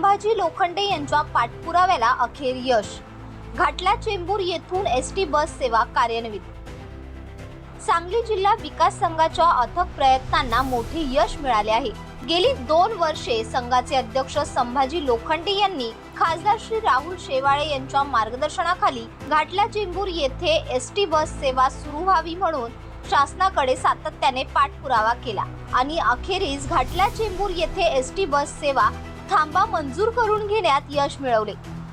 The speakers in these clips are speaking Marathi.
संभाजी लोखंडे यांच्या पाठपुराव्याला अखेर यश. घाटला चेंबूर येथून एस टी बस सेवा कार्यान्वित. सांगली जिल्हा विकास संघाच्या अथक प्रयत्नांना मोठे यश मिळाले आहे. गेली दोन वर्षे संघाचे अध्यक्ष संभाजी लोखंडे यांनी खासदार श्री राहुल शेवाळे यांच्या मार्गदर्शनाखाली घाटला चेंबूर येथे एस टी बस सेवा सुरू व्हावी म्हणून शासनाकडे सातत्याने पाठपुरावा केला आणि अखेरीस घाटला चेंबूर येथे एस टी बस सेवा थांबा मंजूर करून घेण्यात यश मिळवले.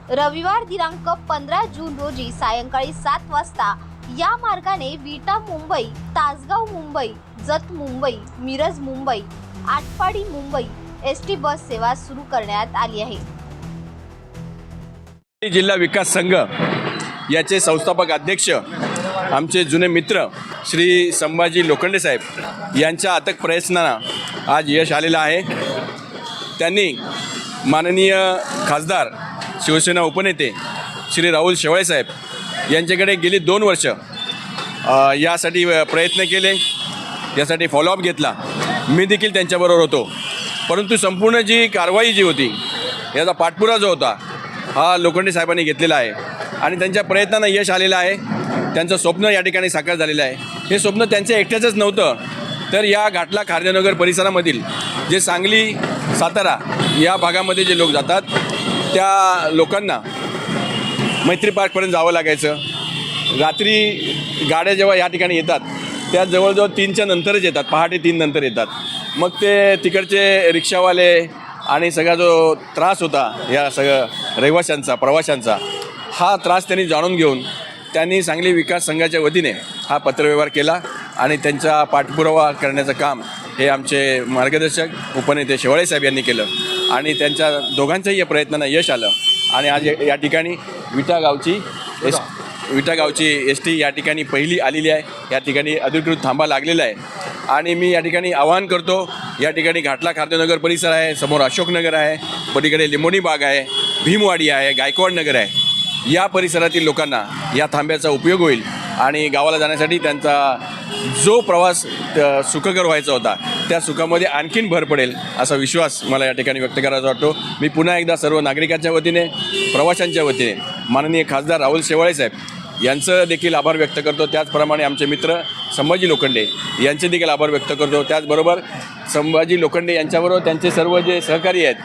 रविवार दिनांक पंधरा जून रोजी सायंकाळी सात वाजता या मार्गाने Vita Mumbai Tasgaon Mumbai Jat Mumbai Miraj Mumbai Atpadi Mumbai S T bus सेवा सुरू करण्यात आली आहे. जिल्हा विकास संघ याचे संस्थापक अध्यक्ष आमचे जुने मित्र श्री संभाजी लोखंडे साहेब यांच्या अथक प्रयत्नांना आज यश आलेलं आहे. त्यांनी माननीय खासदार शिवसेना उपनेते श्री राहुल शेवाळे साहेब यांच्याकडे गेली दोन वर्ष यासाठी प्रयत्न केले यासाठी फॉलोअप घेतला. मी देखील त्यांच्याबरोबर होतो. परंतु संपूर्ण जी कारवाई जी होती याचा पाठपुरा जो होता हा लोखंडे साहेबांनी घेतलेला आहे. आणि त्यांच्या प्रयत्नांना यश आलेलं आहे. त्यांचं स्वप्न या ठिकाणी साकार झालेलं आहे. हे स्वप्न त्यांचं एकट्याचंच नव्हतं. तर या घाटला खारदेनगर परिसरामधील जे सांगली सातारा या भागामध्ये जे लोक जातात त्या लोकांना मैत्री पार्कपर्यंत जावं लागायचं. रात्री गाड्या जेव्हा या ठिकाणी येतात त्या जवळजवळ तीनच्या नंतरच येतात पहाटे तीन नंतर येतात. मग ते तिकडचे रिक्षावाले आणि सगळा जो त्रास होता या सगळं रहिवाशांचा प्रवाशांचा हा त्रास त्यांनी जाणून घेऊन त्यांनी सांगली विकास संघाच्या वतीने हा पत्रव्यवहार केला आणि त्यांचा पाठपुरावा करण्याचं काम हे आमचे मार्गदर्शक उपनेते शेवाळे साहेब यांनी केलं. आणि त्यांच्या दोघांच्याही या प्रयत्नांना यश आलं. आणि आज या- ठिकाणी विटा गावची एस विटा गावची एस टी या ठिकाणी पहिली आलेली आहे. या ठिकाणी अधिकृत थांबा लागलेला आहे. आणि मी या ठिकाणी आवाहन करतो या ठिकाणी घाटला खारदेनगर परिसर आहे समोर अशोकनगर आहे पलीकडे लिंबोणी बाग आहे भीमवाडी आहे गायकवाड नगर आहे. या परिसरातील लोकांना या थांब्याचा उपयोग होईल. आणि गावाला जाण्यासाठी त्यांचा जो प्रवास सुखकर व्हायचा होता त्या सुखामध्ये आणखीन भर पडेल असा विश्वास मला या ठिकाणी व्यक्त करायचा वाटतो. मी पुन्हा एकदा सर्व नागरिकांच्या वतीने प्रवाशांच्या वतीने माननीय खासदार राहुल शेवाळे साहेब यांचं देखील आभार व्यक्त करतो. त्याचप्रमाणे आमचे मित्र संभाजी लोखंडे यांचे देखील आभार व्यक्त करतो. त्याचबरोबर संभाजी लोखंडे यांच्याबरोबर त्यांचे सर्व जे सहकारी आहेत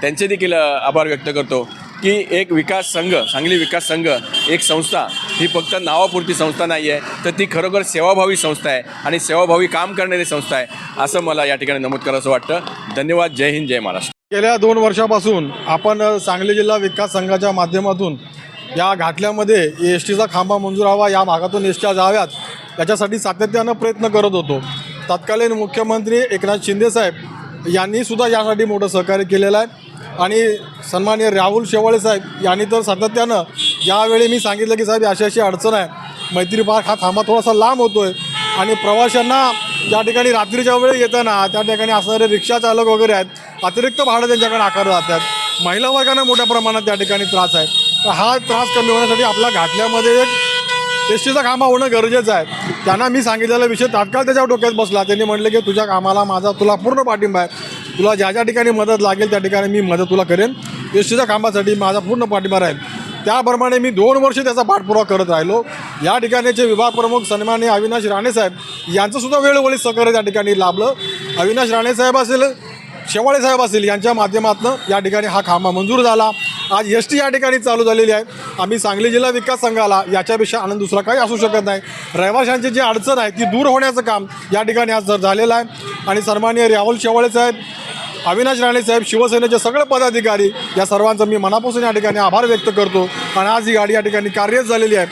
त्यांचे देखील आभार व्यक्त करतो की एक विकास संघ सांगली विकास संघ एक संस्था ही फक्त नावापुरती संस्था नाही आहे तर ती खरोखर सेवाभावी संस्था आहे आणि सेवाभावी काम करणारी संस्था आहे असं मला या ठिकाणी नमूद करावंसं वाटतं. धन्यवाद. जय हिंद जय महाराष्ट्र. गेल्या दोन वर्षापासून आपण सांगली जिल्हा विकास संघाच्या माध्यमातून या घाटल्यामध्ये एस टीचा खांबा मंजूर व्हावा या भागातून एस ट्या जाव्यात याच्यासाठी सातत्यानं प्रयत्न करत होतो. तत्कालीन मुख्यमंत्री एकनाथ शिंदेसाहेब यांनीसुद्धा यासाठी मोठं सहकार्य केलेलं आहे. आणि सन्माननीय राहुल शेवाळे साहेब यांनी तर सातत्यानं ज्यावेळी मी सांगितलं की साहेब अशी अशी अडचण आहे. मैत्री पार्क हा थांबा थोडासा लांब होतो आहे आणि प्रवाशांना ज्या ठिकाणी रात्रीच्या वेळी येताना त्या ठिकाणी असणारे रिक्षा चालक वगैरे आहेत अतिरिक्त भाडं त्यांच्याकडे आकारलं जातात. महिला वर्गांना मोठ्या प्रमाणात त्या ठिकाणी त्रास आहे. तर हा त्रास कमी होण्यासाठी आपल्या घाटल्यामध्ये एक एस टीचं कामा होणं गरजेचं आहे. त्यांना मी सांगितलेला विषय तात्काळ त्याच्या डोक्यात बसला. त्यांनी म्हटलं की तुझ्या कामाला माझा तुला पूर्ण पाठिंबा आहे. तुला ज्या ज्या ठिकाणी मदत लागेल त्या ठिकाणी मी मदत तुला करेन. एस टीच्या कामासाठी माझा पूर्ण पाठिंबा राहील. त्याप्रमाणे मी दोन वर्ष त्याचा पाठपुरावा करत राहिलो. या ठिकाणीचे विभाग प्रमुख सन्माननीय अविनाश राणेसाहेब यांचंसुद्धा वेळोवेळी सहकार्य त्या ठिकाणी लाभलं. अविनाश राणेसाहेब असेल शेवाळे साहेब असतील यांच्या माध्यमातून या ठिकाणी हा खांबा मंजूर झाला. आज एस टी या ठिकाणी चालू झालेली आहे. आम्ही सांगली जिल्हा विकास संघाला याच्यापेक्षा आनंद दुसरा काही असू शकत नाही. रहिवाशांची जी अडचण आहे ती दूर होण्याचं काम या ठिकाणी आज जर झालेलं आहे. आणि सन्मान्य राहुल शेवाळे साहेब अविनाश राणे साहेब शिवसेनेचे सगळे पदाधिकारी या सर्वांचं मी मनापासून या ठिकाणी आभार व्यक्त करतो. आणि आज ही गाडी या ठिकाणी कार्यरत झालेली आहे.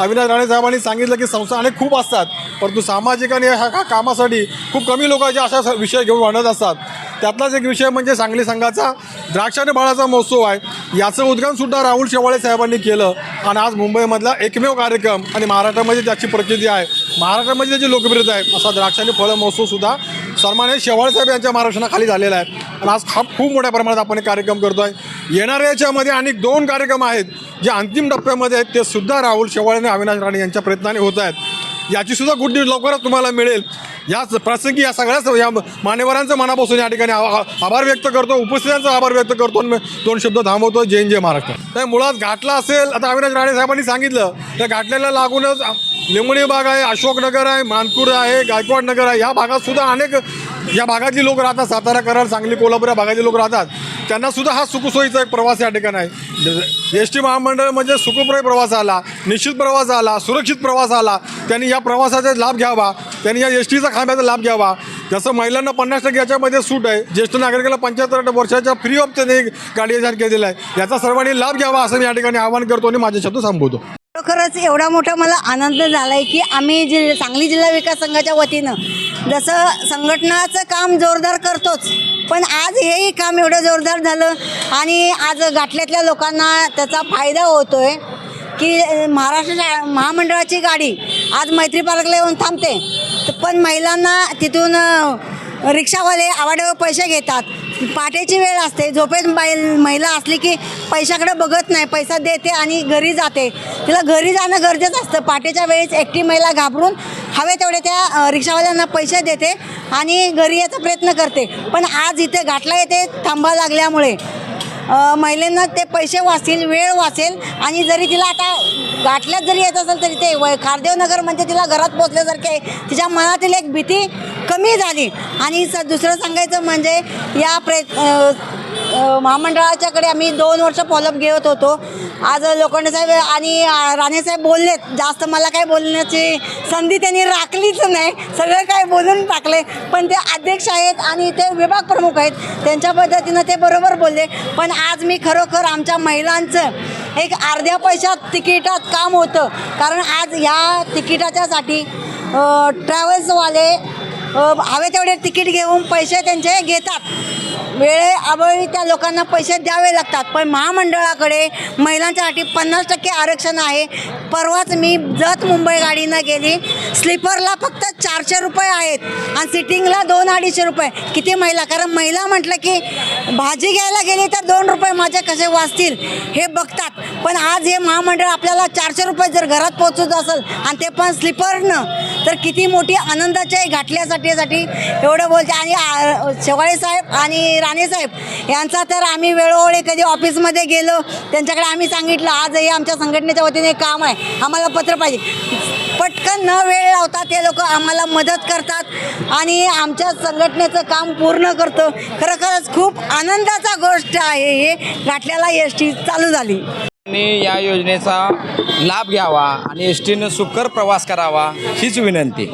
अविनाश राणे साहेबांनी सांगितलं की संस्था अनेक खूप असतात परंतु सामाजिक आणि ह्या ह्या कामासाठी खूप कमी लोकांचे अशा स- विषय घेऊन आणत असतात. त्यातलाच एक विषय म्हणजे सांगली संघाचा द्राक्षाने बाळाचा महोत्सव आहे. याचं उद्घाटनसुद्धा राहुल शेवाळे साहेबांनी केलं. आणि आज मुंबईमधला एकमेव कार्यक्रम आणि महाराष्ट्रामध्ये त्याची प्रसिद्धी आहे. महाराष्ट्रामध्ये त्याची लोकप्रियता आहे. असा द्राक्षाने फळं महोत्सवसुद्धा सन्मान्य शेवाळे साहेब यांच्या महाराष्ट्राखाली झालेला आहे. आणि आज हा खूप मोठ्या प्रमाणात आपण एक कार्यक्रम करतो आहे येणाऱ्या याच्यामध्ये आणि दोन कार्यक्रम आहेत. जे अंतिम टप्प्यामध्ये आहेत ते सुद्धा राहुल शेवाळे आणि अविनाश राणे यांच्या प्रयत्नाने होत आहेत. याची सुद्धा गुड न्यूज लवकरच तुम्हाला मिळेल. याच प्रसंगी या सगळ्याच या मान्यवरांचं मनापासून या ठिकाणी आ- आभार व्यक्त करतो. उपस्थितांचा आभार व्यक्त करतो. आणि दोन शब्द थांबवतो जय जय महाराष्ट्र. तर मुळात घाटला असेल आता अविनाश राणे साहेबांनी सांगितलं त्या घाटल्याला लागूनच लिंबणी बाग आहे अशोकनगर आहे मानपूर आहे गायकवाड नगर आहे या भागात सुद्धा अनेक या भागातली लोक राहतात सातारा कराड सांगली कोल्हापूर या भागातले लोक राहतात. त्यांना सुद्धा हा सुखसोयीचा एक प्रवास या ठिकाणी आहे. एस टी महामंडळ म्हणजे सुखप्रय प्रवास आला निश्चित प्रवास आला सुरक्षित प्रवास आला. त्यांनी या प्रवासाचा लाभ घ्यावा. त्यांनी या एस टीचा खांब्याचा लाभ घ्यावा. जसं महिलांना पन्नास टक्के याच्यामध्ये सूट आहे ज्येष्ठ नागरिकाला पंच्याहत्तर वर्षाच्या फ्री ऑफ त्याने गाडी जाहीर केलेला आहे. याचा सर्वांनी लाभ घ्यावा असं मी या ठिकाणी आवाहन करतो आणि माझे शब्द थांबवतो खरोखरच एवढा मोठा मला आनंद झाला आहे की आम्ही जि सांगली जिल्हा विकास संघाच्या वतीनं जसं संघटनाचं काम जोरदार करतोच पण आज हेही काम एवढं जोरदार झालं आणि आज गाठल्यातल्या लोकांना त्याचा फायदा होतो आहे की महाराष्ट्र शा- महामंडळाची गाडी आज मैत्री पार्कला येऊन थांबते. तर पण महिलांना तिथून रिक्षावाले आवाड्यावर पैसे घेतात. पाटेची वेळ असते. झोपेत बाई महिला असली की पैशाकडे बघत नाही. पैसा देते आणि घरी जाते. तिला घरी जाणं गरजेचं असतं. पाट्याच्या वेळेस एकटी महिला घाबरून हवे तेवढे त्या रिक्षावाल्यांना पैसे देते आणि घरी यायचा प्रयत्न करते. पण आज इथे घाटला येते थांबा लागल्यामुळे. अ, महिलांना ते पैसे वाचतील वेळ वाचेल आणि जरी तिला आता गाठल्यात जरी येत असेल तरी ते वय खारदेव नगर म्हणजे तिला घरात पोचल्यासारखे आहे. तिच्या मनातील एक भीती कमी झाली. आणि स दुसरं सांगायचं म्हणजे या प्रे महामंडळाच्याकडे आम्ही दोन वर्ष फॉलोअप घेत होतो. आज लोखंडे साहेब आणि राणेसाहेब बोललेत. जास्त मला काय बोलण्याची संधी त्यांनी राखलीच नाही. सगळं काय बोलून टाकले. पण ते अध्यक्ष आहेत आणि ते विभाग प्रमुख आहेत. त्यांच्या पद्धतीनं ते बरोबर बोलले. पण आज मी खरोखर आमच्या महिलांचं एक अर्ध्या पैशात तिकिटात काम होतं. कारण आज ह्या तिकिटाच्यासाठी ट्रॅव्हल्सवाले हवे तेवढे तिकीट घेऊन पैसे त्यांचे घेतात. वेळे अभावी त्या लोकांना पैसे द्यावे लागतात. पण महामंडळाकडे महिलांच्यासाठी पन्नास टक्के आरक्षण आहे. परवाच मी जत मुंबई गाडीनं गेली. स्लीपरला फक्त चारशे रुपये आहेत. आणि सिटिंगला दोन अडीचशे रुपये. किती महिला? कारण महिला म्हटलं की भाजी घ्यायला गेली तर दोन रुपये माझे कसे वाचतील? हे बघतात. पण आज हे महामंडळ आपल्याला चारशे रुपये जर घरात पोहोचत असेल आणि ते पण स्लीपरनं तर किती मोठी आनंदाची आहे. घाटल्यासाठी एवढं बोलते. आणि शेवाळे साहेब आणि राणे साहेब यांचा तर आम्ही वेळोवेळी कधी ऑफिसमध्ये गेलो त्यांच्याकडे आम्ही सांगितलं आजही आमच्या संघटनेच्या वतीने काम आहे आम्हाला पत्र पाहिजे. पटकन न वेळ लावता ते लोक आम्हाला मदत करतात आणि आमच्या संघटनेचं काम पूर्ण करतं. खरोखरच खूप आनंदाचा गोष्ट आहे हे घाटल्याला एस टी चालू झाली. आणि या योजनेचा लाभ घ्यावा आणि एस टीनं सुकर प्रवास करावा हीच विनंती.